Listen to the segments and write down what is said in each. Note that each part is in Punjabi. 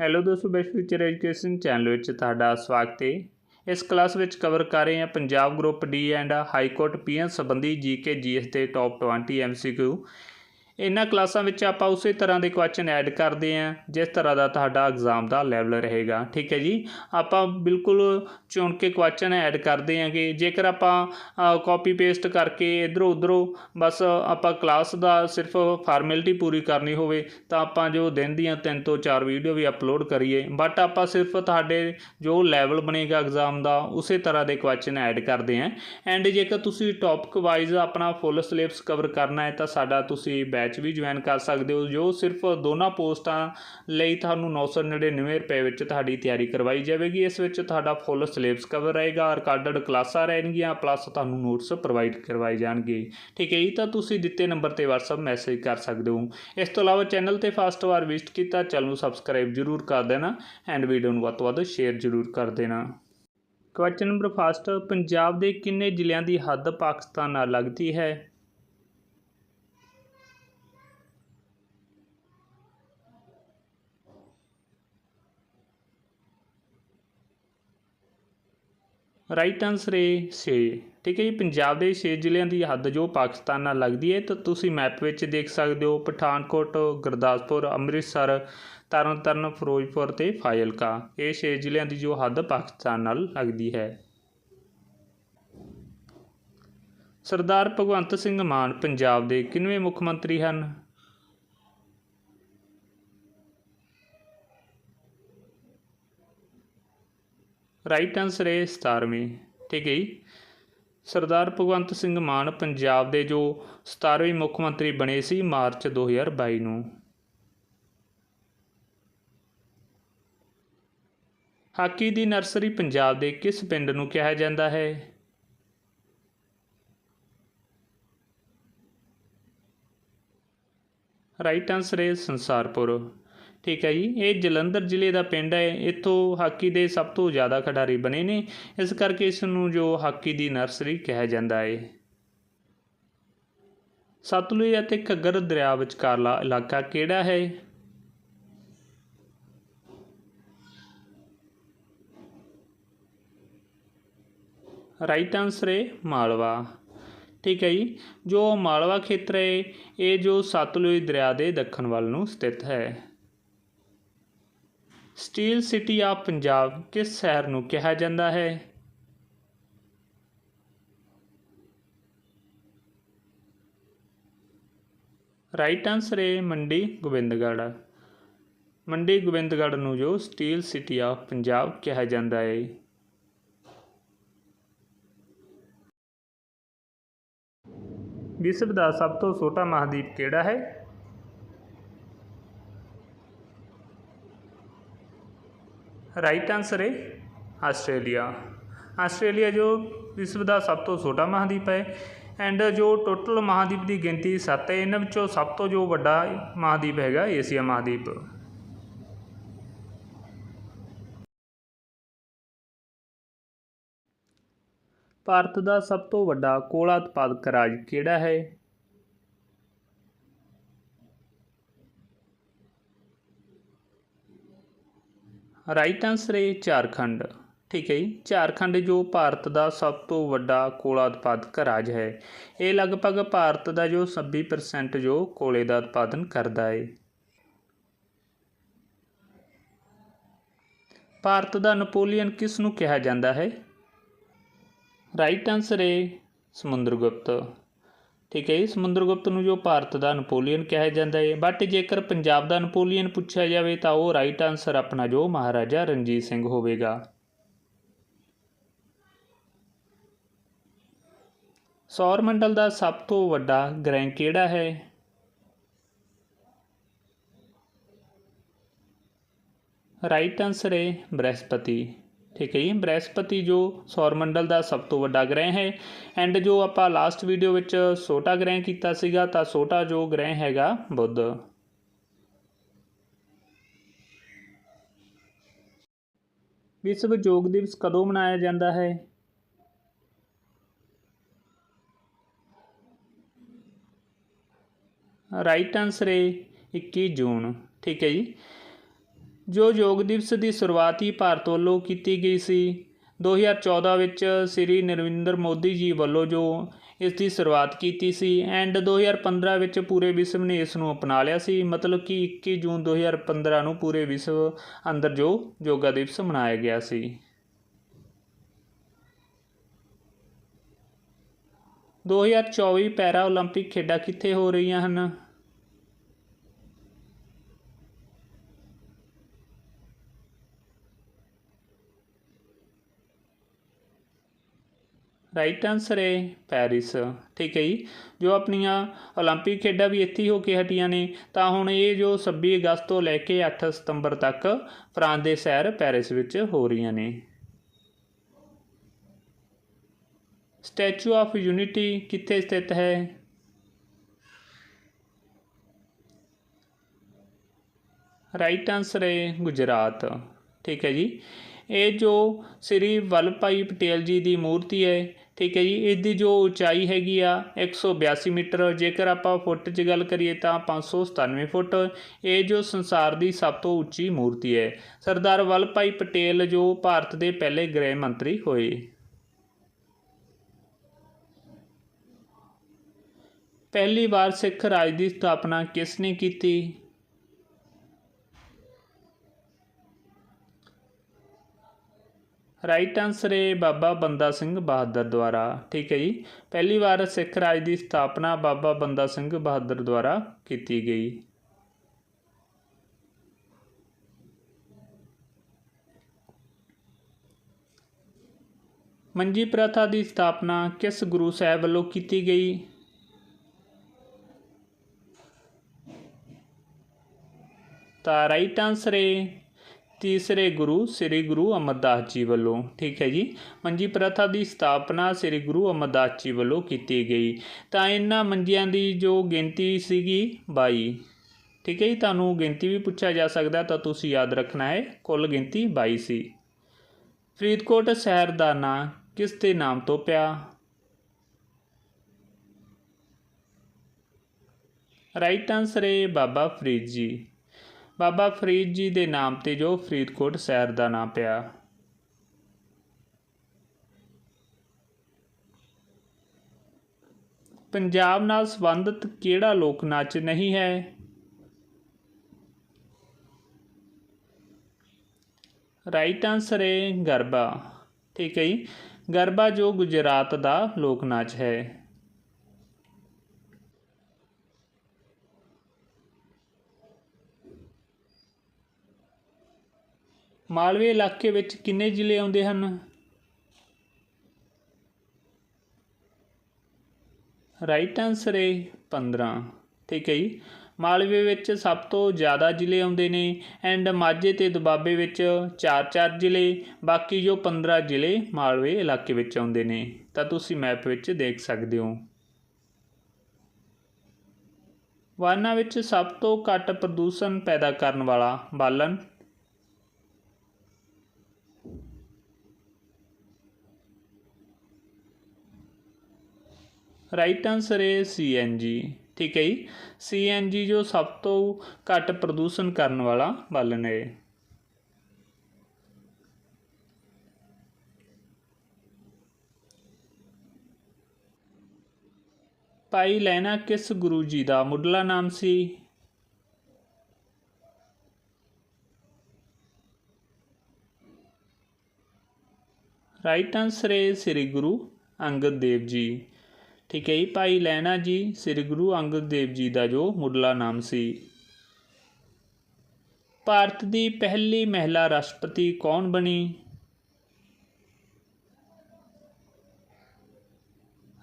ਹੈਲੋ ਦੋਸਤੋ ਬੈਸਟ ਫਿਊਚਰ ਐਜੂਕੇਸ਼ਨ ਚੈਨਲ ਵਿੱਚ ਤੁਹਾਡਾ ਸਵਾਗਤ ਹੈ। ਇਸ ਕਲਾਸ ਵਿੱਚ ਕਵਰ ਕਰ ਰਹੇ ਹਾਂ Punjab group D and high court PN ਸੰਬੰਧੀ ਜੀਕੇ ਜੀਐਸ ਦੇ ਟੌਪ 20 ਐਮਸੀਕਿਊ ਇਹਨਾਂ ਕਲਾਸਾਂ ਵਿੱਚ ਆਪਾਂ ਉਸੇ ਤਰ੍ਹਾਂ ਦੇ ਕੁਐਸਚਨ ਐਡ ਕਰਦੇ ਹਾਂ, ਜਿਸ ਤਰ੍ਹਾਂ ਦਾ ਤੁਹਾਡਾ ਐਗਜ਼ਾਮ ਦਾ ਲੈਵਲ ਰਹੇਗਾ। ਠੀਕ ਹੈ ਜੀ? ਆਪਾਂ ਬਿਲਕੁਲ ਚੁਣ ਕੇ ਕੁਐਸਚਨ ਐਡ ਕਰਦੇ ਹਾਂਗੇ। ਜੇਕਰ ਆਪਾਂ ਕਾਪੀ ਪੇਸਟ ਕਰਕੇ ਇਧਰੋਂ ਉਧਰੋਂ ਬਸ ਆਪਾਂ ਕਲਾਸ ਦਾ ਸਿਰਫ ਫਾਰਮੈਲਿਟੀ ਪੂਰੀ ਕਰਨੀ ਹੋਵੇ, ਤਾਂ ਆਪਾਂ ਜੋ ਦਿਨ ਦੀਆਂ ਤਿੰਨ ਤੋਂ ਚਾਰ ਵੀਡੀਓ ਵੀ ਅਪਲੋਡ ਕਰੀਏ। ਬਟ ਆਪਾਂ ਸਿਰਫ ਤੁਹਾਡੇ ਜੋ ਲੈਵਲ ਬਣੇਗਾ ਐਗਜ਼ਾਮ ਦਾ, ਉਸੇ ਤਰ੍ਹਾਂ ਦੇ ਕੁਐਸਚਨ ਐਡ ਕਰਦੇ ਹਾਂ। ਐਂਡ ਜੇਕਰ ਤੁਸੀਂ ਟੌਪਿਕ ਵਾਈਜ਼ ਆਪਣਾ ਫੁੱਲ ਸਿਲੇਬਸ ਕਵਰ ਕਰਨਾ ਹੈ, ਤਾਂ ਸਾਡਾ ਤੁਸੀਂ ਬੈਚ ਵੀ ਜੁਆਇਨ ਕਰ ਸਕਦੇ ਹੋ, ਜੋ ਸਿਰਫ ਦੋਨਾਂ ਪੋਸਟਾਂ ਲਈ ਤੁਹਾਨੂੰ 999 ਰੁਪਏ ਵਿੱਚ ਤੁਹਾਡੀ ਤਿਆਰੀ ਕਰਵਾਈ ਜਾਵੇਗੀ। ਇਸ ਵਿੱਚ ਤੁਹਾਡਾ ਫੁੱਲ ਸਿਲੇਬਸ ਕਵਰ ਰਹੇਗਾ, ਰਿਕਾਰਡਡ ਕਲਾਸਾਂ ਰਹਿਣਗੀਆਂ, ਪਲੱਸ ਤੁਹਾਨੂੰ ਨੋਟਸ ਪ੍ਰੋਵਾਈਡ ਕਰਵਾਏ ਜਾਣਗੇ। ਠੀਕ ਹੈ ਜੀ, ਤਾਂ ਤੁਸੀਂ ਦਿੱਤੇ ਨੰਬਰ ਤੇ WhatsApp ਮੈਸੇਜ ਕਰ ਸਕਦੇ ਹੋ। ਇਸ ਤੋਂ ਇਲਾਵਾ ਚੈਨਲ ਤੇ ਫਸਟ ਵਾਰ ਵਿਜ਼ਿਟ ਕੀਤਾ, ਚੈਨਲ ਨੂੰ ਸਬਸਕ੍ਰਾਈਬ ਜ਼ਰੂਰ ਕਰ ਦੇਣਾ ਐਂਡ ਵੀਡੀਓ ਨੂੰ ਵੱਧ ਤੋਂ ਵੱਧ ਸ਼ੇਅਰ ਜ਼ਰੂਰ ਕਰ ਦੇਣਾ। ਕੁਐਸਚਨ ਨੰਬਰ ਫਸਟ, ਪੰਜਾਬ ਦੇ ਕਿੰਨੇ ਜ਼ਿਲ੍ਹਿਆਂ ਦੀ ਹੱਦ ਪਾਕਿਸਤਾਨ ਨਾਲ ਲੱਗਦੀ ਹੈ? ਰਾਈਟ ਆਨਸਰ ਹੈ 6 ਠੀਕ ਹੈ ਜੀ, ਪੰਜਾਬ ਦੇ 6 ਜ਼ਿਲ੍ਹਿਆਂ ਦੀ ਹੱਦ ਜੋ ਪਾਕਿਸਤਾਨ ਨਾਲ ਲੱਗਦੀ ਹੈ, ਤਾਂ ਤੁਸੀਂ ਮੈਪ ਵਿੱਚ ਦੇਖ ਸਕਦੇ ਹੋ ਪਠਾਨਕੋਟ, ਗੁਰਦਾਸਪੁਰ, ਅੰਮ੍ਰਿਤਸਰ, ਤਰਨਤਾਰਨ, ਫਿਰੋਜ਼ਪੁਰ ਤੇ ਫਾਜ਼ਿਲਕਾ। ਇਹ 6 ਜ਼ਿਲ੍ਹਿਆਂ ਦੀ ਜੋ ਹੱਦ ਪਾਕਿਸਤਾਨ ਨਾਲ ਲੱਗਦੀ ਹੈ। ਸਰਦਾਰ ਭਗਵੰਤ ਸਿੰਘ ਮਾਨ ਪੰਜਾਬ ਦੇ ਕਿੰਨਵੇਂ ਮੁੱਖ ਮੰਤਰੀ ਹਨ? ਰਾਈਟ ਆਨਸਰ ਹੈ 17ਵੇਂ ਠੀਕ ਹੈ ਜੀ। ਸਰਦਾਰ ਭਗਵੰਤ ਸਿੰਘ ਮਾਨ ਪੰਜਾਬ ਦੇ ਜੋ 17ਵੇਂ ਮੁੱਖ ਮੰਤਰੀ ਬਣੇ ਸੀ ਮਾਰਚ 2022 ਨੂੰ। ਹਾਕੀ ਦੀ ਨਰਸਰੀ ਪੰਜਾਬ ਦੇ ਕਿਸ ਪਿੰਡ ਨੂੰ ਕਿਹਾ ਜਾਂਦਾ ਹੈ? ਰਾਈਟ ਆਨਸਰ ਹੈ ਸੰਸਾਰਪੁਰ। ਠੀਕ ਹੈ ਜੀ, ਇਹ ਜਲੰਧਰ ਜ਼ਿਲ੍ਹੇ ਦਾ ਪਿੰਡ ਹੈ, ਇੱਥੋਂ ਹਾਕੀ ਦੇ ਸਭ ਤੋਂ ਜ਼ਿਆਦਾ ਖਿਡਾਰੀ ਬਣੇ ਨੇ, ਇਸ ਕਰਕੇ ਇਸ ਨੂੰ ਜੋ ਹਾਕੀ ਦੀ ਨਰਸਰੀ ਕਿਹਾ ਜਾਂਦਾ ਹੈ। ਸਤਲੁਜ ਅਤੇ ਘੱਗਰ ਦਰਿਆ ਵਿਚਕਾਰਲਾ ਇਲਾਕਾ ਕਿਹੜਾ ਹੈ? ਰਾਈਟ ਆਨਸਰ ਹੈ ਮਾਲਵਾ। ਠੀਕ ਹੈ ਜੀ, ਜੋ ਮਾਲਵਾ ਖੇਤਰ ਹੈ, ਇਹ ਜੋ ਸਤਲੁਜ ਦਰਿਆ ਦੇ ਦੱਖਣ ਵੱਲ ਨੂੰ ਸਥਿਤ ਹੈ। ਸਟੀਲ ਸਿਟੀ ਆਫ ਪੰਜਾਬ ਕਿਸ ਸ਼ਹਿਰ ਨੂੰ ਕਿਹਾ ਜਾਂਦਾ ਹੈ? ਰਾਈਟ ਆਨਸਰ ਹੈ ਮੰਡੀ ਗੋਬਿੰਦਗੜ੍ਹ। ਮੰਡੀ ਗੋਬਿੰਦਗੜ੍ਹ ਨੂੰ ਜੋ ਸਟੀਲ ਸਿਟੀ ਆਫ ਪੰਜਾਬ ਕਿਹਾ ਜਾਂਦਾ ਹੈ। ਵਿਸ਼ਵ ਦਾ ਸਭ ਤੋਂ ਛੋਟਾ ਮਹਾਦੀਪ ਕਿਹੜਾ ਹੈ? ਰਾਈਟ ਆਨਸਰ ਹੈ ਆਸਟ੍ਰੇਲੀਆ। ਆਸਟ੍ਰੇਲੀਆ ਜੋ ਵਿਸ਼ਵ ਦਾ ਸਭ ਤੋਂ ਛੋਟਾ ਮਹਾਦੀਪ ਹੈ ਐਂਡ ਜੋ ਟੋਟਲ ਮਹਾਦੀਪ ਦੀ ਗਿਣਤੀ 7 ਹੈ, ਇਹਨਾਂ ਵਿੱਚੋਂ ਸਭ ਤੋਂ ਜੋ ਵੱਡਾ ਮਹਾਦੀਪ ਹੈਗਾ ਏਸ਼ੀਆ ਮਹਾਦੀਪ। ਭਾਰਤ ਦਾ ਸਭ ਤੋਂ ਵੱਡਾ ਕੋਲਾ ਉਤਪਾਦਕ ਰਾਜ ਕਿਹੜਾ ਹੈ? ਰਾਈਟ ਆਨਸਰ ਹੈ ਝਾਰਖੰਡ। ਠੀਕ ਹੈ ਜੀ, ਝਾਰਖੰਡ ਜੋ ਭਾਰਤ ਦਾ ਸਭ ਤੋਂ ਵੱਡਾ ਕੋਲਾ ਉਤਪਾਦਕ ਰਾਜ ਹੈ, ਇਹ ਲਗਭਗ ਭਾਰਤ ਦਾ ਜੋ 26% ਜੋ ਕੋਲੇ ਦਾ ਉਤਪਾਦਨ ਕਰਦਾ ਹੈ। ਭਾਰਤ ਦਾ ਨਪੋਲੀਅਨ ਕਿਸ ਨੂੰ ਕਿਹਾ ਜਾਂਦਾ ਹੈ? ਰਾਈਟ ਆਨਸਰ ਹੈ ਸਮੁੰਦਰਗੁਪਤ। ਠੀਕ ਹੈ ਜੀ, ਸਮੁੰਦਰਗੁਪਤ ਨੂੰ ਜੋ ਭਾਰਤ ਦਾ ਨਪੋਲੀਅਨ ਕਿਹਾ ਜਾਂਦਾ ਹੈ। ਬਟ ਜੇਕਰ ਪੰਜਾਬ ਦਾ ਨਪੋਲੀਅਨ ਪੁੱਛਿਆ ਜਾਵੇ ਤਾਂ ਉਹ ਰਾਈਟ ਆਨਸਰ ਆਪਣਾ ਜੋ ਮਹਾਰਾਜਾ ਰਣਜੀਤ ਸਿੰਘ ਹੋਵੇਗਾ। ਸੌਰ ਮੰਡਲ ਦਾ ਸਭ ਤੋਂ ਵੱਡਾ ਗ੍ਰਹਿ ਕਿਹੜਾ ਹੈ? ਰਾਈਟ ਆਨਸਰ ਹੈ ਬ੍ਰਹਿਸਪਤੀ। ਠੀਕ ਹੈ ਜੀ ਬ੍ਰਹਿਸਪਤੀ ਜੋ ਸੌਰ ਮੰਡਲ ਦਾ ਸਭ ਤੋਂ ਵੱਡਾ ਗ੍ਰਹਿ ਹੈ। ਐਂਡ ਜੋ ਆਪਾਂ ਲਾਸਟ ਵੀਡੀਓ ਵਿੱਚ ਛੋਟਾ ਗ੍ਰਹਿ ਕੀਤਾ ਸੀਗਾ, ਤਾਂ ਛੋਟਾ ਜੋ ਗ੍ਰਹਿ ਹੈਗਾ ਬੁੱਧ। ਵਿਸ਼ਵ ਯੋਗ ਦਿਵਸ ਕਦੋਂ ਮਨਾਇਆ ਜਾਂਦਾ ਹੈ? ਰਾਈਟ ਆਨਸਰ ਹੈ 21 ਜੂਨ। ਠੀਕ ਹੈ ਜੀ। ਜੋ ਯੋਗ ਦਿਵਸ ਦੀ ਸ਼ੁਰੂਆਤੀ ਭਾਰਤ ਵੱਲੋਂ ਕੀਤੀ ਗਈ ਸੀ। 2014 ਵਿੱਚ ਸ੍ਰੀ ਨਰਿੰਦਰ ਮੋਦੀ ਜੀ ਵੱਲੋਂ ਜੋ ਇਸ ਦੀ ਸ਼ੁਰੂਆਤ ਕੀਤੀ ਸੀ ਐਂਡ 2015 ਵਿੱਚ ਪੂਰੇ ਵਿਸ਼ਵ ਨੇ ਇਸ ਨੂੰ ਅਪਣਾ ਲਿਆ ਸੀ। ਮਤਲਬ ਕਿ 21 ਜੂਨ 2015 ਨੂੰ ਪੂਰੇ ਵਿਸ਼ਵ ਅੰਦਰ ਜੋ ਯੋਗਾ ਦਿਵਸ ਮਨਾਇਆ ਗਿਆ ਸੀ। ਦੋ ਹਜ਼ਾਰ ਚੌਵੀ ਪੈਰਾ ਓਲੰਪਿਕ ਖੇਡਾਂ ਕਿੱਥੇ ਹੋ ਰਹੀਆਂ ਹਨ? ਰਾਈਟ ਆਨਸਰ ਹੈ ਪੈਰਿਸ ਠੀਕ ਹੈ ਜੀ। ਜੋ ਆਪਣੀਆਂ ਓਲੰਪਿਕ ਖੇਡਾਂ ਵੀ ਇੱਥੇ ਹੋ ਕੇ ਹਟੀਆਂ ਨੇ, ਤਾਂ ਹੁਣ ਇਹ ਜੋ 26 ਅਗਸਤ ਤੋਂ ਲੈ ਕੇ 8 ਸਤੰਬਰ ਤੱਕ ਫਰਾਂਸ ਦੇ ਸ਼ਹਿਰ ਪੈਰਿਸ ਵਿੱਚ ਹੋ ਰਹੀਆਂ ਨੇ। ਸਟੈਚੂ ਆਫ ਯੂਨਿਟੀ ਕਿੱਥੇ ਸਥਿਤ ਹੈ? ਰਾਈਟ ਆਨਸਰ ਹੈ ਗੁਜਰਾਤ। ਠੀਕ ਹੈ ਜੀ। ਇਹ ਜੋ ਸ੍ਰੀ ਵੱਲਭ ਭਾਈ ਪਟੇਲ ਜੀ ਦੀ ਮੂਰਤੀ ਹੈ, ਠੀਕ ਹੈ ਜੀ, ਇਹਦੀ ਜੋ ਉਚਾਈ ਹੈਗੀ ਆ 182 ਮੀਟਰ, ਜੇਕਰ ਆਪਾਂ ਫੁੱਟ 'ਚ ਗੱਲ ਕਰੀਏ ਤਾਂ 597 ਫੁੱਟ, ਇਹ ਜੋ ਸੰਸਾਰ ਦੀ ਸਭ ਤੋਂ ਉੱਚੀ ਮੂਰਤੀ ਹੈ। ਸਰਦਾਰ ਵੱਲਭ ਭਾਈ ਪਟੇਲ ਜੋ ਭਾਰਤ ਦੇ ਪਹਿਲੇ ਗ੍ਰਹਿ ਮੰਤਰੀ ਹੋਏ। ਪਹਿਲੀ ਵਾਰ ਸਿੱਖ ਰਾਜ ਦੀ ਸਥਾਪਨਾ ਕਿਸ ਨੇ ਕੀਤੀ? ਰਾਈਟ ਆਨਸਰ ਹੈ ਬਾਬਾ ਬੰਦਾ ਸਿੰਘ ਬਹਾਦਰ ਦੁਆਰਾ, ਠੀਕ ਹੈ ਜੀ। ਪਹਿਲੀ ਵਾਰ ਸਿੱਖ ਰਾਜ ਦੀ ਸਥਾਪਨਾ ਬਾਬਾ ਬੰਦਾ ਸਿੰਘ ਬਹਾਦਰ ਦੁਆਰਾ ਕੀਤੀ ਗਈ। ਮੰਜੀ ਪ੍ਰਥਾ ਦੀ ਸਥਾਪਨਾ ਕਿਸ ਗੁਰੂ ਸਾਹਿਬ ਵੱਲੋਂ ਕੀਤੀ ਗਈ? ਤਾਂ ਰਾਈਟ ਆਨਸਰ ਹੈ ਤੀਸਰੇ ਗੁਰੂ, ਸ੍ਰੀ ਗੁਰੂ ਅਮਰਦਾਸ ਜੀ ਵੱਲੋਂ, ਠੀਕ ਹੈ ਜੀ, ਮੰਜੀ ਪ੍ਰਥਾ ਦੀ ਸਥਾਪਨਾ ਸ੍ਰੀ ਗੁਰੂ ਅਮਰਦਾਸ ਜੀ ਵੱਲੋਂ ਕੀਤੀ ਗਈ। ਤਾਂ ਇਹਨਾਂ ਮੰਜੀਆਂ ਦੀ ਜੋ ਗਿਣਤੀ ਸੀਗੀ 22 ਠੀਕ ਹੈ ਜੀ, ਤੁਹਾਨੂੰ ਗਿਣਤੀ ਵੀ ਪੁੱਛਿਆ ਜਾ ਸਕਦਾ, ਤਾਂ ਤੁਸੀਂ ਯਾਦ ਰੱਖਣਾ ਹੈ, ਕੁੱਲ ਗਿਣਤੀ 22 ਸੀ। ਫਰੀਦਕੋਟ ਸ਼ਹਿਰ ਦਾ ਨਾਂ ਕਿਸ ਦੇ ਨਾਮ ਤੋਂ ਪਿਆ? ਰਾਈਟ ਆਨਸਰ ਹੈ ਬਾਬਾ ਫਰੀਦ ਜੀ। ਬਾਬਾ ਫਰੀਦ ਜੀ ਦੇ ਨਾਮ ਤੇ ਜੋ ਫਰੀਦਕੋਟ ਸ਼ਹਿਰ ਦਾ ਨਾਮ ਪਿਆ। ਪੰਜਾਬ ਨਾਲ ਸੰਬੰਧਿਤ ਕਿਹੜਾ ਲੋਕ ਨਾਚ ਨਹੀਂ ਹੈ? ਰਾਈਟ ਆਨਸਰ ਹੈ ਗਰਬਾ। ਠੀਕ ਹੈ ਜੀ? ਗਰਬਾ ਜੋ ਗੁਜਰਾਤ ਦਾ ਲੋਕ ਨਾਚ ਹੈ। ਮਾਲਵੇ ਇਲਾਕੇ ਵਿੱਚ ਕਿੰਨੇ ਜ਼ਿਲ੍ਹੇ ਆਉਂਦੇ ਹਨ? ਰਾਈਟ ਆਨਸਰ ਹੈ 15 ਠੀਕ ਹੈ ਜੀ। ਮਾਲਵੇ ਵਿੱਚ ਸਭ ਤੋਂ ਜ਼ਿਆਦਾ ਜ਼ਿਲ੍ਹੇ ਆਉਂਦੇ ਨੇ ਐਂਡ ਮਾਝੇ ਤੇ ਦੁਬਾਬੇ ਵਿੱਚ 4-4 ਜ਼ਿਲ੍ਹੇ, ਬਾਕੀ ਜੋ 15 ਜ਼ਿਲ੍ਹੇ ਮਾਲਵੇ ਇਲਾਕੇ ਵਿੱਚ ਆਉਂਦੇ ਨੇ। ਤਾਂ ਤੁਸੀਂ ਮੈਪ ਵਿੱਚ ਦੇਖ ਸਕਦੇ ਹੋ। ਵਾਹਨਾਂ ਵਿੱਚ ਸਭ ਤੋਂ ਘੱਟ ਪ੍ਰਦੂਸ਼ਣ ਪੈਦਾ ਕਰਨ ਵਾਲਾ ਬਾਲਣ ਰਾਈਟ ਆਨਸਰ ਹੈ ਸੀਐਨਜੀ ਠੀਕ ਹੈ ਜੀ? ਸੀਐਨਜੀ ਜੋ ਸਭ ਤੋਂ ਘੱਟ ਪ੍ਰਦੂਸ਼ਣ ਕਰਨ ਵਾਲਾ ਬਾਲਣ ਹੈ ਭਾਈ ਲੈਣਾ ਕਿਸ ਗੁਰੂ ਜੀ ਦਾ? ਮੁੱਢਲਾ ਨਾਮ ਸੀ। ਰਾਈਟ ਆਨਸਰ ਹੈ ਸ੍ਰੀ ਗੁਰੂ ਅੰਗਦ ਦੇਵ ਜੀ। ਠੀਕ ਹੈ ਜੀ, ਭਾਈ ਲੈਣਾ ਜੀ, ਸ੍ਰੀ ਗੁਰੂ ਅੰਗਦ ਦੇਵ ਜੀ ਦਾ ਜੋ ਮੁੱਢਲਾ ਨਾਮ ਸੀ। ਭਾਰਤ ਦੀ ਪਹਿਲੀ ਮਹਿਲਾ ਰਾਸ਼ਟਰਪਤੀ ਕੌਣ ਬਣੀ?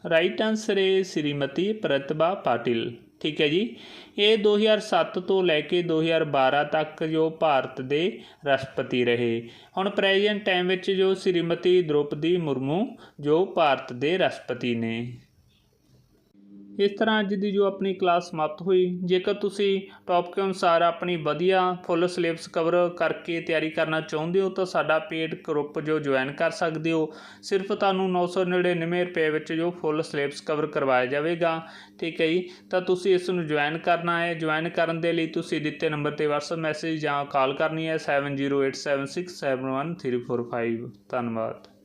ਰਾਈਟ ਆਨਸਰ ਹੈ ਸ਼੍ਰੀਮਤੀ ਪ੍ਰਤਿਭਾ ਪਾਟਿਲ। ਠੀਕ ਹੈ ਜੀ, ਇਹ 2007 ਤੋਂ ਲੈ ਕੇ 2012 ਤੱਕ ਜੋ ਭਾਰਤ ਦੇ ਰਾਸ਼ਟਰਪਤੀ ਰਹੇ। ਹੁਣ ਪ੍ਰੈਜ਼ੈਂਟ ਟਾਈਮ ਵਿੱਚ ਜੋ ਸ਼੍ਰੀਮਤੀ ਦ੍ਰੋਪਦੀ ਮੁਰਮੂ ਜੋ ਭਾਰਤ ਦੇ ਰਾਸ਼ਟਰਪਤੀ ਨੇ। ਇਸ ਤਰ੍ਹਾਂ ਅੱਜ ਦੀ ਜੋ ਆਪਣੀ ਕਲਾਸ ਸਮਾਪਤ ਹੋਈ, ਜੇਕਰ ਤੁਸੀਂ ਟੌਪਿਕ ਅਨੁਸਾਰ ਆਪਣੀ ਵਧੀਆ ਫੁੱਲ ਸਿਲੇਬਸ ਕਵਰ ਕਰਕੇ ਤਿਆਰੀ ਕਰਨਾ ਚਾਹੁੰਦੇ ਹੋ, ਤਾਂ ਸਾਡਾ ਪੇਡ ਗਰੁੱਪ ਜੋ ਜੁਆਇਨ ਕਰ ਸਕਦੇ ਹੋ, ਸਿਰਫ ਤੁਹਾਨੂੰ 999 ਰੁਪਏ ਵਿੱਚ ਜੋ ਫੁੱਲ ਸਿਲੇਬਸ ਕਵਰ ਕਰਵਾਇਆ ਜਾਵੇਗਾ। ਠੀਕ ਹੈ ਜੀ? ਤਾਂ ਤੁਸੀਂ ਇਸ ਨੂੰ ਜੁਆਇਨ ਕਰਨਾ ਹੈ। ਜੁਆਇਨ ਕਰਨ ਦੇ ਲਈ ਤੁਸੀਂ ਦਿੱਤੇ ਨੰਬਰ ਤੇ WhatsApp ਮੈਸੇਜ ਜਾਂ ਕਾਲ ਕਰਨੀ ਹੈ 7087671345 ਧੰਨਵਾਦ।